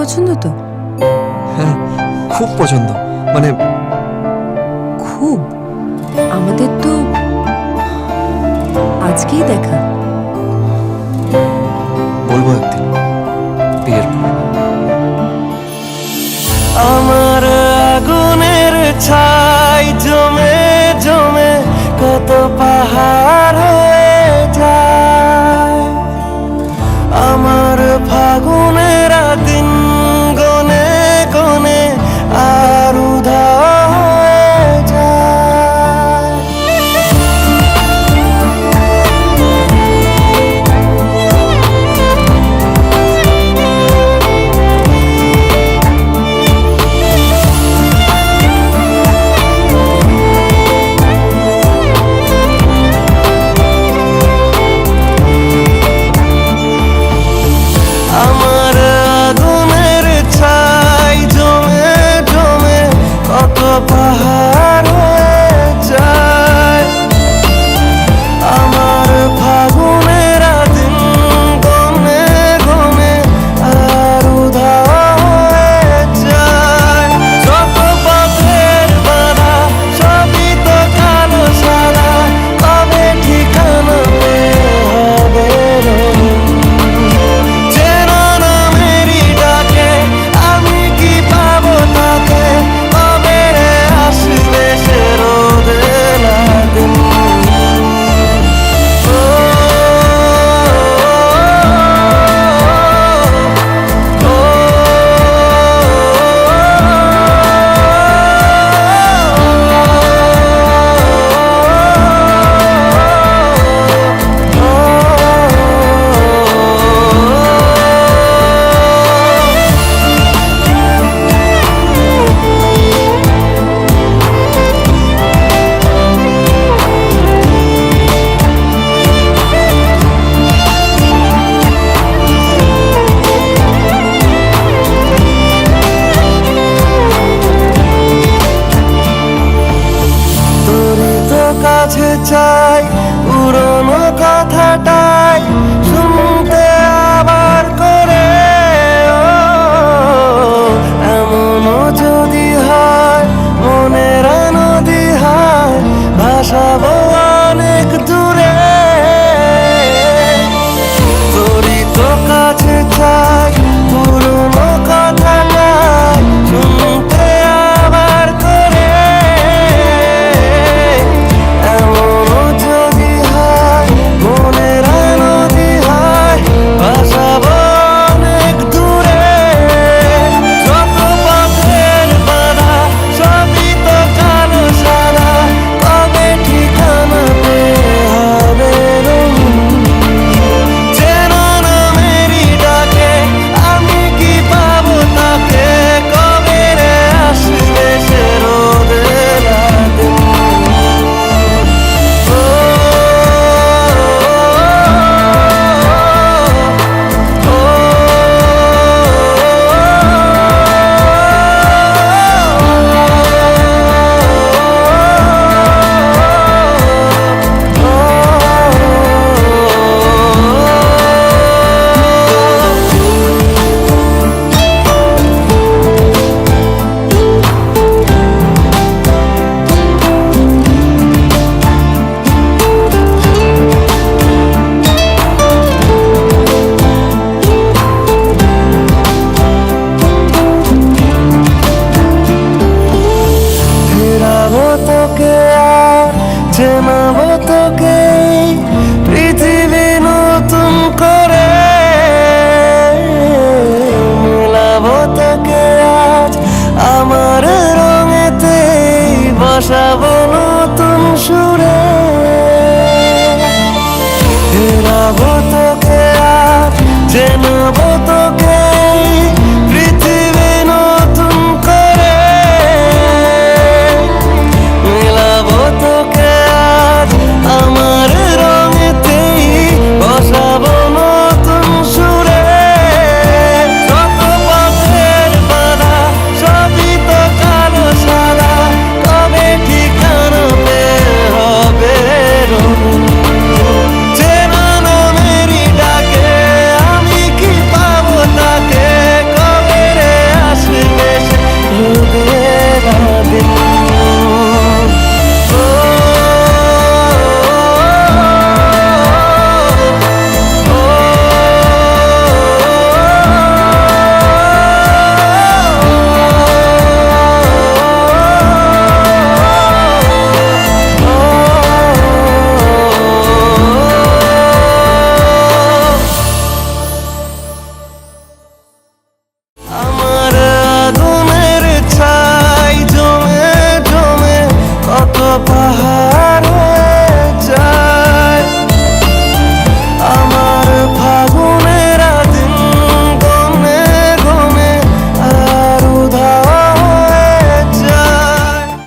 পছন্দ তো? হ্যাঁ খুব পছন্দ। মানে খুব? আমাদের তো আজকেই দেখা। বলব একদিন বিয়ের আমার আগুনের ছা কাছে চাই পুরনো কথাটাই